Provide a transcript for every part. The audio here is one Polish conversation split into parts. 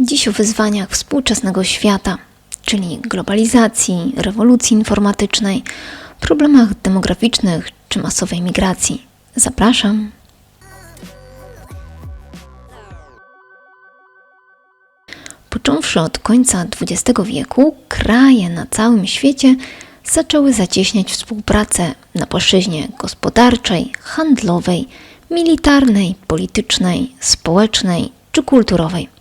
Dziś o wyzwaniach współczesnego świata, czyli globalizacji, rewolucji informatycznej, problemach demograficznych czy masowej migracji. Zapraszam. Począwszy od końca XX wieku, kraje na całym świecie zaczęły zacieśniać współpracę na płaszczyźnie gospodarczej, handlowej, militarnej, politycznej, społecznej czy kulturowej.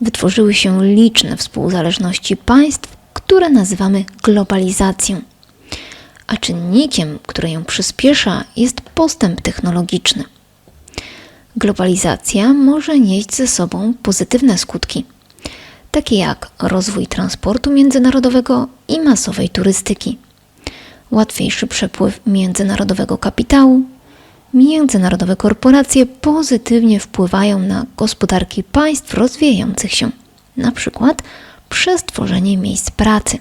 Wytworzyły się liczne współzależności państw, które nazywamy globalizacją. A czynnikiem, który ją przyspiesza, jest postęp technologiczny. Globalizacja może nieść ze sobą pozytywne skutki, takie jak rozwój transportu międzynarodowego i masowej turystyki, łatwiejszy przepływ międzynarodowego kapitału, międzynarodowe korporacje pozytywnie wpływają na gospodarki państw rozwijających się, na przykład przez tworzenie miejsc pracy.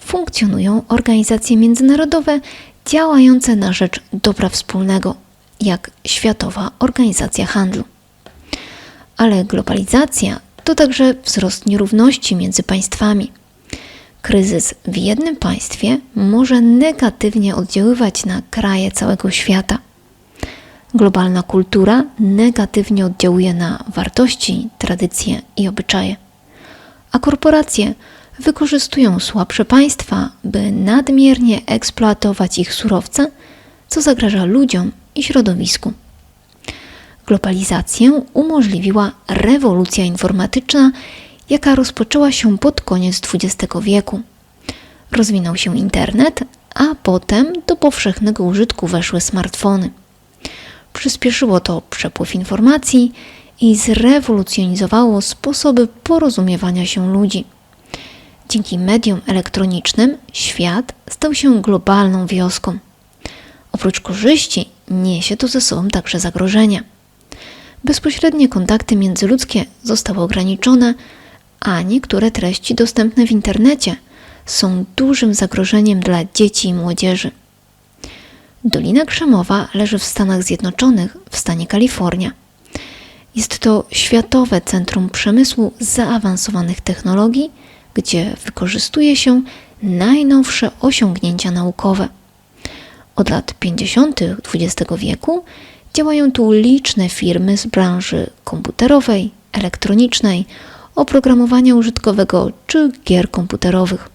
Funkcjonują organizacje międzynarodowe działające na rzecz dobra wspólnego, jak Światowa Organizacja Handlu. Ale globalizacja to także wzrost nierówności między państwami. Kryzys w jednym państwie może negatywnie oddziaływać na kraje całego świata. Globalna kultura negatywnie oddziałuje na wartości, tradycje i obyczaje. A korporacje wykorzystują słabsze państwa, by nadmiernie eksploatować ich surowce, co zagraża ludziom i środowisku. Globalizację umożliwiła rewolucja informatyczna, jaka rozpoczęła się pod koniec XX wieku. Rozwinął się internet, a potem do powszechnego użytku weszły smartfony. Przyspieszyło to przepływ informacji i zrewolucjonizowało sposoby porozumiewania się ludzi. Dzięki mediom elektronicznym świat stał się globalną wioską. Oprócz korzyści niesie to ze sobą także zagrożenia. Bezpośrednie kontakty międzyludzkie zostały ograniczone, a niektóre treści dostępne w internecie są dużym zagrożeniem dla dzieci i młodzieży. Dolina Krzemowa leży w Stanach Zjednoczonych, w stanie Kalifornia. Jest to światowe centrum przemysłu zaawansowanych technologii, gdzie wykorzystuje się najnowsze osiągnięcia naukowe. Od lat 50. XX wieku działają tu liczne firmy z branży komputerowej, elektronicznej, oprogramowania użytkowego czy gier komputerowych.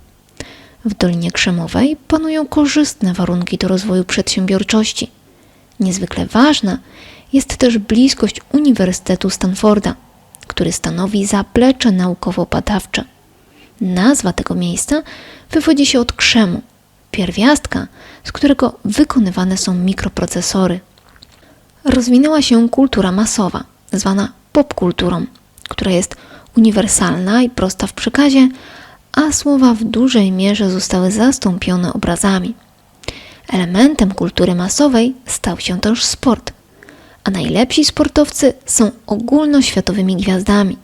W Dolinie Krzemowej panują korzystne warunki do rozwoju przedsiębiorczości. Niezwykle ważna jest też bliskość Uniwersytetu Stanforda, który stanowi zaplecze naukowo-badawcze. Nazwa tego miejsca wywodzi się od krzemu, pierwiastka, z którego wykonywane są mikroprocesory. Rozwinęła się kultura masowa, zwana popkulturą, która jest uniwersalna i prosta w przekazie, a słowa w dużej mierze zostały zastąpione obrazami. Elementem kultury masowej stał się też sport, a najlepsi sportowcy są ogólnoświatowymi gwiazdami.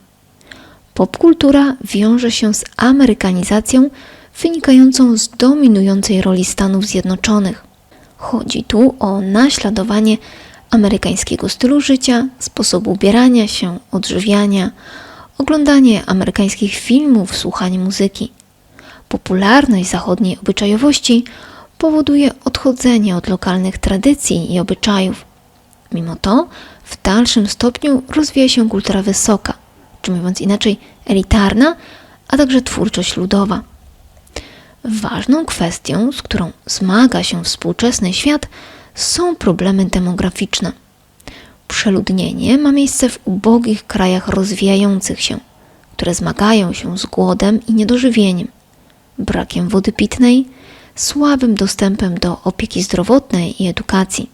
Popkultura wiąże się z amerykanizacją wynikającą z dominującej roli Stanów Zjednoczonych. Chodzi tu o naśladowanie amerykańskiego stylu życia, sposobu ubierania się, odżywiania, oglądanie amerykańskich filmów, słuchanie muzyki. Popularność zachodniej obyczajowości powoduje odchodzenie od lokalnych tradycji i obyczajów. Mimo to w dalszym stopniu rozwija się kultura wysoka, czy mówiąc inaczej elitarna, a także twórczość ludowa. Ważną kwestią, z którą zmaga się współczesny świat, są problemy demograficzne. Przeludnienie ma miejsce w ubogich krajach rozwijających się, które zmagają się z głodem i niedożywieniem, brakiem wody pitnej, słabym dostępem do opieki zdrowotnej i edukacji.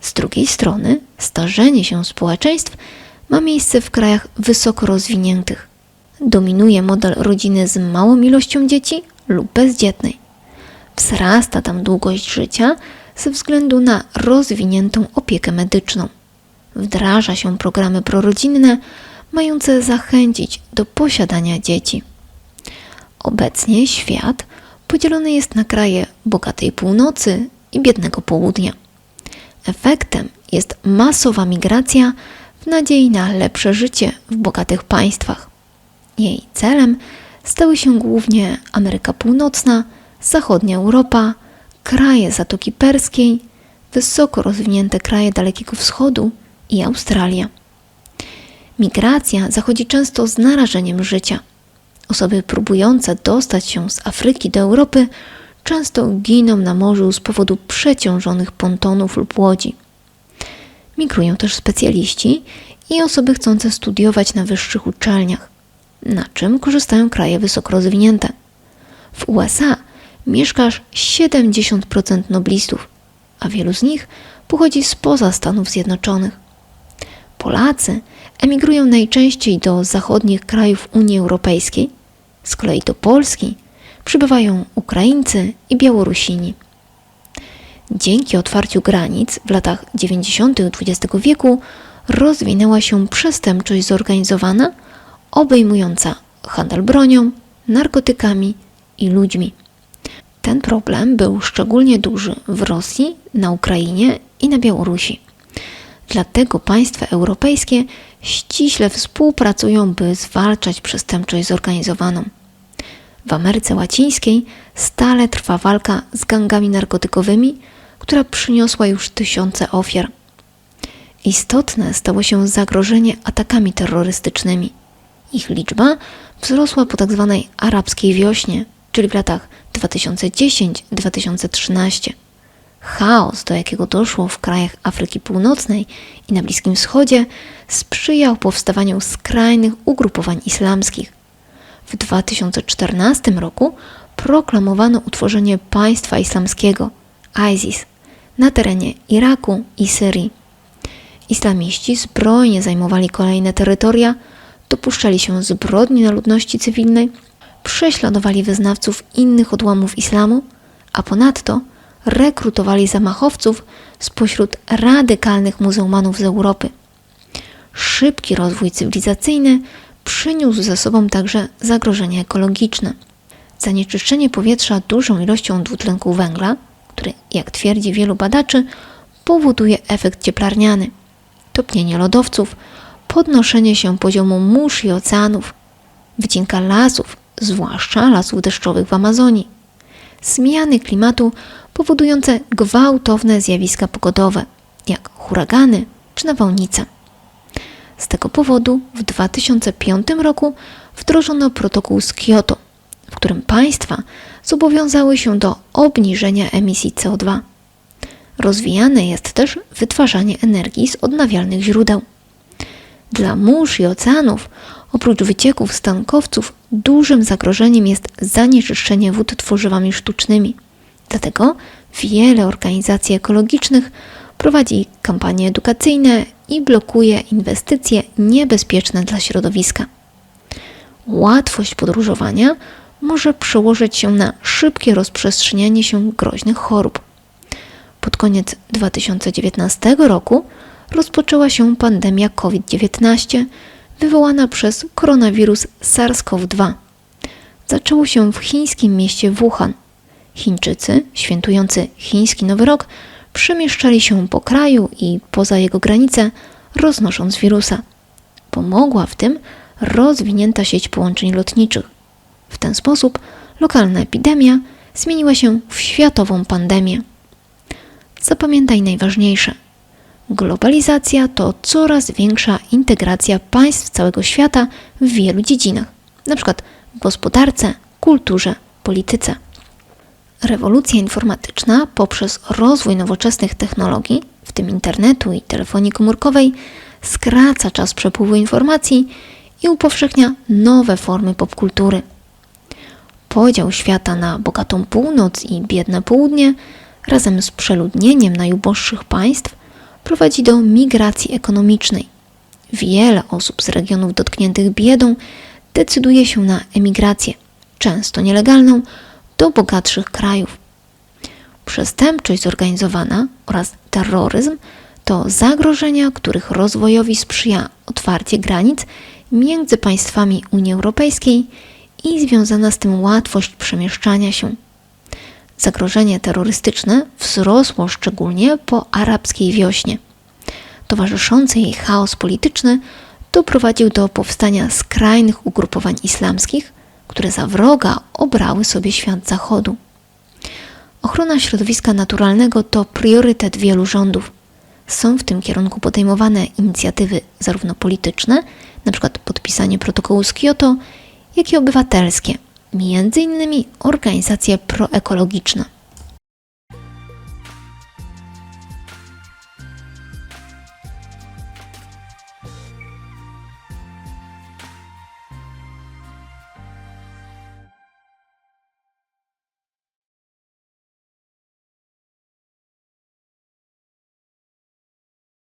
Z drugiej strony, starzenie się społeczeństw ma miejsce w krajach wysoko rozwiniętych. Dominuje model rodziny z małą ilością dzieci lub bezdzietnej. Wzrasta tam długość życia ze względu na rozwiniętą opiekę medyczną wdraża się programy prorodzinne mające zachęcić do posiadania dzieci. Obecnie świat podzielony jest na kraje bogatej północy i biednego południa. Efektem jest masowa migracja w nadziei na lepsze życie w bogatych państwach. Jej celem stały się głównie Ameryka Północna, Zachodnia Europa, kraje Zatoki Perskiej, wysoko rozwinięte kraje Dalekiego Wschodu i Australia. Migracja zachodzi często z narażeniem życia. Osoby próbujące dostać się z Afryki do Europy często giną na morzu z powodu przeciążonych pontonów lub łodzi. Migrują też specjaliści i osoby chcące studiować na wyższych uczelniach, na czym korzystają kraje wysoko rozwinięte. W USA mieszka aż 70% noblistów, a wielu z nich pochodzi spoza Stanów Zjednoczonych. Polacy emigrują najczęściej do zachodnich krajów Unii Europejskiej, z kolei do Polski przybywają Ukraińcy i Białorusini. Dzięki otwarciu granic w latach 90. XX wieku rozwinęła się przestępczość zorganizowana, obejmująca handel bronią, narkotykami i ludźmi. Ten problem był szczególnie duży w Rosji, na Ukrainie i na Białorusi. Dlatego państwa europejskie ściśle współpracują, by zwalczać przestępczość zorganizowaną. W Ameryce Łacińskiej stale trwa walka z gangami narkotykowymi, która przyniosła już tysiące ofiar. Istotne stało się zagrożenie atakami terrorystycznymi. Ich liczba wzrosła po tzw. Tak arabskiej wiośnie, czyli w latach 2010-2013. Chaos, do jakiego doszło w krajach Afryki Północnej i na Bliskim Wschodzie, sprzyjał powstawaniu skrajnych ugrupowań islamskich. W 2014 roku proklamowano utworzenie państwa islamskiego ISIS na terenie Iraku i Syrii. Islamiści zbrojnie zajmowali kolejne terytoria, dopuszczali się zbrodni na ludności cywilnej, prześladowali wyznawców innych odłamów islamu, a ponadto rekrutowali zamachowców spośród radykalnych muzułmanów z Europy. Szybki rozwój cywilizacyjny przyniósł ze sobą także zagrożenia ekologiczne. Zanieczyszczenie powietrza dużą ilością dwutlenku węgla, który, jak twierdzi wielu badaczy, powoduje efekt cieplarniany, topnienie lodowców, podnoszenie się poziomu mórz i oceanów, wycinka lasów, zwłaszcza lasów deszczowych w Amazonii, zmiany klimatu powodujące gwałtowne zjawiska pogodowe, jak huragany czy nawałnice. Z tego powodu w 2005 roku wdrożono protokół z Kyoto, w którym państwa zobowiązały się do obniżenia emisji CO2. Rozwijane jest też wytwarzanie energii z odnawialnych źródeł. Dla mórz i oceanów, oprócz wycieków z tankowców, dużym zagrożeniem jest zanieczyszczenie wód tworzywami sztucznymi. Dlatego wiele organizacji ekologicznych prowadzi kampanie edukacyjne i blokuje inwestycje niebezpieczne dla środowiska. Łatwość podróżowania może przełożyć się na szybkie rozprzestrzenianie się groźnych chorób. Pod koniec 2019 roku rozpoczęła się pandemia COVID-19 wywołana przez koronawirus SARS-CoV-2. Zaczęło się w chińskim mieście Wuhan. Chińczycy, świętujący chiński Nowy Rok, przemieszczali się po kraju i poza jego granice, roznosząc wirusa. Pomogła w tym rozwinięta sieć połączeń lotniczych. W ten sposób lokalna epidemia zmieniła się w światową pandemię. Zapamiętaj najważniejsze. Globalizacja to coraz większa integracja państw całego świata w wielu dziedzinach, np. w gospodarce, kulturze, polityce. Rewolucja informatyczna poprzez rozwój nowoczesnych technologii, w tym internetu i telefonii komórkowej, skraca czas przepływu informacji i upowszechnia nowe formy popkultury. Podział świata na bogatą północ i biedne południe, razem z przeludnieniem najuboższych państw, prowadzi do migracji ekonomicznej. Wiele osób z regionów dotkniętych biedą decyduje się na emigrację, często nielegalną, do bogatszych krajów. Przestępczość zorganizowana oraz terroryzm to zagrożenia, których rozwojowi sprzyja otwarcie granic między państwami Unii Europejskiej i związana z tym łatwość przemieszczania się. Zagrożenie terrorystyczne wzrosło szczególnie po arabskiej wiośnie. towarzyszący jej chaos polityczny doprowadził do powstania skrajnych ugrupowań islamskich, które za wroga obrały sobie świat zachodu. Ochrona środowiska naturalnego to priorytet wielu rządów. Są w tym kierunku podejmowane inicjatywy zarówno polityczne, np. podpisanie protokołu z Kioto, jak i obywatelskie, między innymi organizacje proekologiczne.